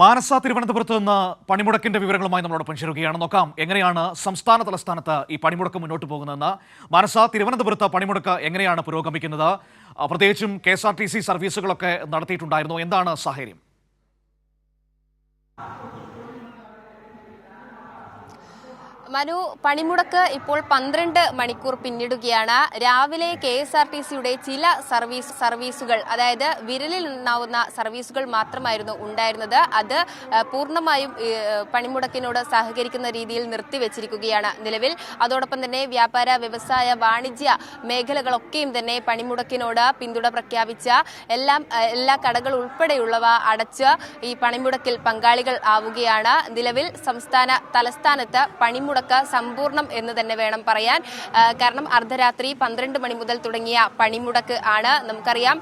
മാനസ തിരുവനന്തപുരത്ത് നിന്ന് പണിമുടക്കിന്റെ വിവരങ്ങളുമായി നമ്മളോടൊപ്പം ചേരുകയാണ്. നോക്കാം എങ്ങനെയാണ് സംസ്ഥാന തലസ്ഥാനത്ത് ഈ പണിമുടക്ക് മുന്നോട്ട് പോകുന്നതെന്ന്. മാനസ തിരുവനന്തപുരത്ത് പണിമുടക്ക് എങ്ങനെയാണ് പുരോഗമിക്കുന്നത്? പ്രത്യേകിച്ചും കെ സർവീസുകളൊക്കെ നടത്തിയിട്ടുണ്ടായിരുന്നു. എന്താണ് സാഹചര്യം? മനു പണിമുടക്ക് ഇപ്പോൾ പന്ത്രണ്ട് മണിക്കൂർ പിന്നിടുകയാണ്. രാവിലെ കെ എസ് ആർ ടി സിയുടെ ചില സർവീസ് സർവീസുകൾ അതായത് വിരലിൽ എണ്ണാവുന്ന സർവീസുകൾ മാത്രമായിരുന്നു ഉണ്ടായിരുന്നത്. അത് പൂർണമായും പണിമുടക്കിനോട് സഹകരിക്കുന്ന രീതിയിൽ നിർത്തിവെച്ചിരിക്കുകയാണ് നിലവിൽ. അതോടൊപ്പം തന്നെ വ്യാപാര വ്യവസായ വാണിജ്യ മേഖലകളൊക്കെയും തന്നെ പണിമുടക്കിനോട് പിന്തുണ പ്രഖ്യാപിച്ച എല്ലാം എല്ലാ കടകൾ ഉൾപ്പെടെയുള്ളവ അടച്ച് ഈ പണിമുടക്കിൽ പങ്കാളികൾ ആവുകയാണ്. നിലവിൽ സംസ്ഥാന തലസ്ഥാനത്ത് പണിമുടക്ക് സമ്പൂർണം എന്ന് തന്നെ വേണം പറയാൻ. കാരണം അർദ്ധരാത്രി പന്ത്രണ്ട് മണി മുതൽ തുടങ്ങിയ പണിമുടക്ക് ആണ്. നമുക്കറിയാം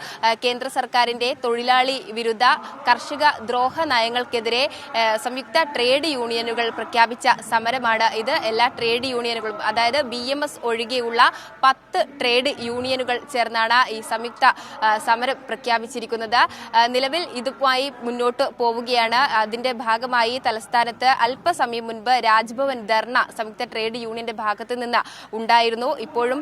കേന്ദ്ര സർക്കാരിന്റെ തൊഴിലാളി വിരുദ്ധ കർഷക ദ്രോഹ നയങ്ങൾക്കെതിരെ സംയുക്ത ട്രേഡ് യൂണിയനുകൾ പ്രഖ്യാപിച്ച സമരമാണ് ഇത്. എല്ലാ ട്രേഡ് യൂണിയനുകളും അതായത് ബി എം എസ് ഒഴികെയുള്ള പത്ത് ട്രേഡ് യൂണിയനുകൾ ചേർന്നാണ് ഈ സംയുക്ത സമരം പ്രഖ്യാപിച്ചിരിക്കുന്നത്. നിലവിൽ ഇതുമായി മുന്നോട്ട് പോവുകയാണ്. അതിന്റെ ഭാഗമായി തലസ്ഥാനത്ത് അല്പസമയം മുൻപ് രാജ്ഭവൻ ധർണ സംയുക്ത ട്രേഡ് യൂണിയന്റെ ഭാഗത്ത് നിന്ന് ഉണ്ടായിരുന്നു. ഇപ്പോഴും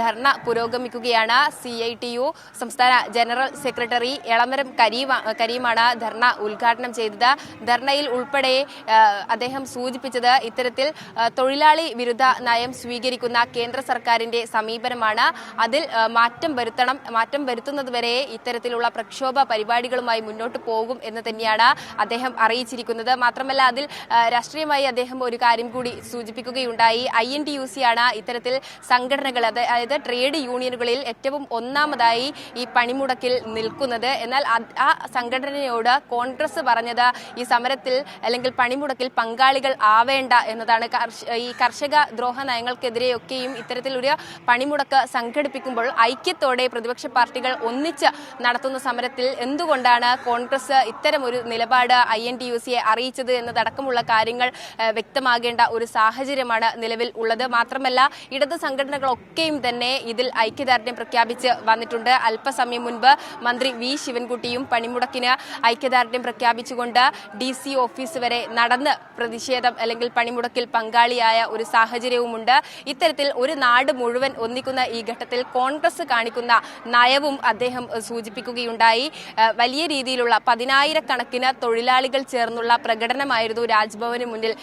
ധർണ പുരോഗമിക്കുകയാണ്. സി ഐ ടി യു സംസ്ഥാന ജനറൽ സെക്രട്ടറി എളമരം കരീമ കരീമാണ് ധർണ ഉദ്ഘാടനം ചെയ്തത്. ധർണയിൽ ഉൾപ്പെടെ അദ്ദേഹം സൂചിപ്പിച്ചത് ഇത്തരത്തിൽ തൊഴിലാളി വിരുദ്ധ നയം സ്വീകരിക്കുന്ന കേന്ദ്ര സർക്കാരിന്റെ സമീപനമാണ്. അതിൽ മാറ്റം വരുത്തണം മാറ്റം വരുത്തുന്നതുവരെ ഇത്തരത്തിലുള്ള പ്രക്ഷോഭ പരിപാടികളുമായി മുന്നോട്ട് പോകും എന്ന് തന്നെയാണ് അദ്ദേഹം അറിയിച്ചിരിക്കുന്നത്. മാത്രമല്ല അതിൽ രാഷ്ട്രീയമായി അദ്ദേഹം ഒരു കാര്യം കൂടി സൂചിപ്പിക്കുകയുണ്ടായി. I N T U C ആണ് ഇത്തരത്തിൽ സംഘടനകൾ അതായത് ട്രേഡ് യൂണിയനുകളിൽ ഏറ്റവും ഒന്നാമതായി ഈ പണിമുടക്കിൽ നിൽക്കുന്നത്. എന്നാൽ ആ സംഘടനയോട് കോൺഗ്രസ് പറഞ്ഞത് ഈ സമരത്തിൽ അല്ലെങ്കിൽ പണിമുടക്കിൽ പങ്കാളികൾ ആവേണ്ട എന്നതാണ്. ഈ കർഷക ദ്രോഹ നയങ്ങൾക്കെതിരെയൊക്കെയും ഇത്തരത്തിലൊരു പണിമുടക്ക് സംഘടിപ്പിക്കുമ്പോൾ ഐക്യത്തോടെ പ്രതിപക്ഷ പാർട്ടികൾ ഒന്നിച്ച് നടത്തുന്ന സമരത്തിൽ എന്തുകൊണ്ടാണ് കോൺഗ്രസ് ഇത്തരമൊരു നിലപാട് ഐ എൻ ടി യു സിയെ അറിയിച്ചത് എന്നതടക്കമുള്ള കാര്യങ്ങൾ വ്യക്തമാകേണ്ട ഒരു സാഹചര്യമാണ് നിലവിൽ ഉള്ളത്. മാത്രമല്ല ഇടത് സംഘടനകളൊക്കെയും തന്നെ ഇതിൽ ഐക്യദാർഢ്യം പ്രഖ്യാപിച്ച് വന്നിട്ടുണ്ട്. അല്പസമയം മുൻപ് മന്ത്രി വി ശിവൻകുട്ടിയും പണിമുടക്കിന് ഐക്യദാർഢ്യം പ്രഖ്യാപിച്ചുകൊണ്ട് ഡി സി ഓഫീസ് വരെ നടന്ന് പ്രതിഷേധം അല്ലെങ്കിൽ പണിമുടക്കിൽ പങ്കാളിയായ ഒരു സാഹചര്യവുമുണ്ട്. ഇത്തരത്തിൽ ഒരു നാട് മുഴുവൻ ഒന്നിക്കുന്ന ഈ ഘട്ടത്തിൽ കോൺഗ്രസ് കാണിക്കുന്ന നയവും അദ്ദേഹം സൂചിപ്പിക്കുകയുണ്ടായി. വലിയ രീതിയിലുള്ള പതിനായിരക്കണക്കിന് തൊഴിലാളികൾ ചേർന്നുള്ള പ്രകടനമായിരുന്നു രാജ്ഭവന് മുന്നിൽ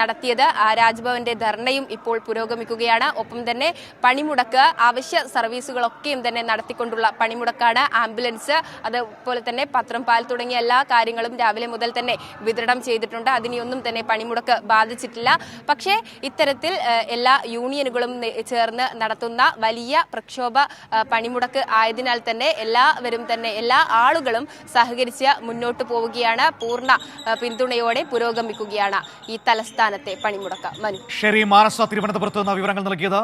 നടത്തിയത്. ആ രാജ്ഭവന്റെ ധർണയും ഇപ്പോൾ പുരോഗമിക്കുകയാണ്. ഒപ്പം തന്നെ പണിമുടക്ക് അവശ്യ സർവീസുകളൊക്കെയും തന്നെ നടത്തിക്കൊണ്ടുള്ള പണിമുടക്കാണ് ആംബുലൻസ്. അതുപോലെ തന്നെ പത്രം പാൽ തുടങ്ങിയ എല്ലാ കാര്യങ്ങളും രാവിലെ മുതൽ തന്നെ വിതരണം ചെയ്തിട്ടുണ്ട്. അതിനെയൊന്നും തന്നെ പണിമുടക്ക് ബാധിച്ചിട്ടില്ല. പക്ഷേ ഇത്തരത്തിൽ എല്ലാ യൂണിയനുകളും ചേർന്ന് നടത്തുന്ന വലിയ പ്രക്ഷോഭ പണിമുടക്ക് ആയതിനാൽ തന്നെ എല്ലാവരും തന്നെ എല്ലാ ആളുകളും സഹകരിച്ച് മുന്നോട്ട് പോവുകയാണ്. പൂർണ പിന്തുണയോടെ പുരോഗമിക്കുകയാണ് ഈ തലസ്ഥാനത്തെ പണിമുടക്ക്. ശരി മാനസ തിരുവനന്തപുരത്ത് നിന്ന് വിവരങ്ങൾ നൽകിയത്.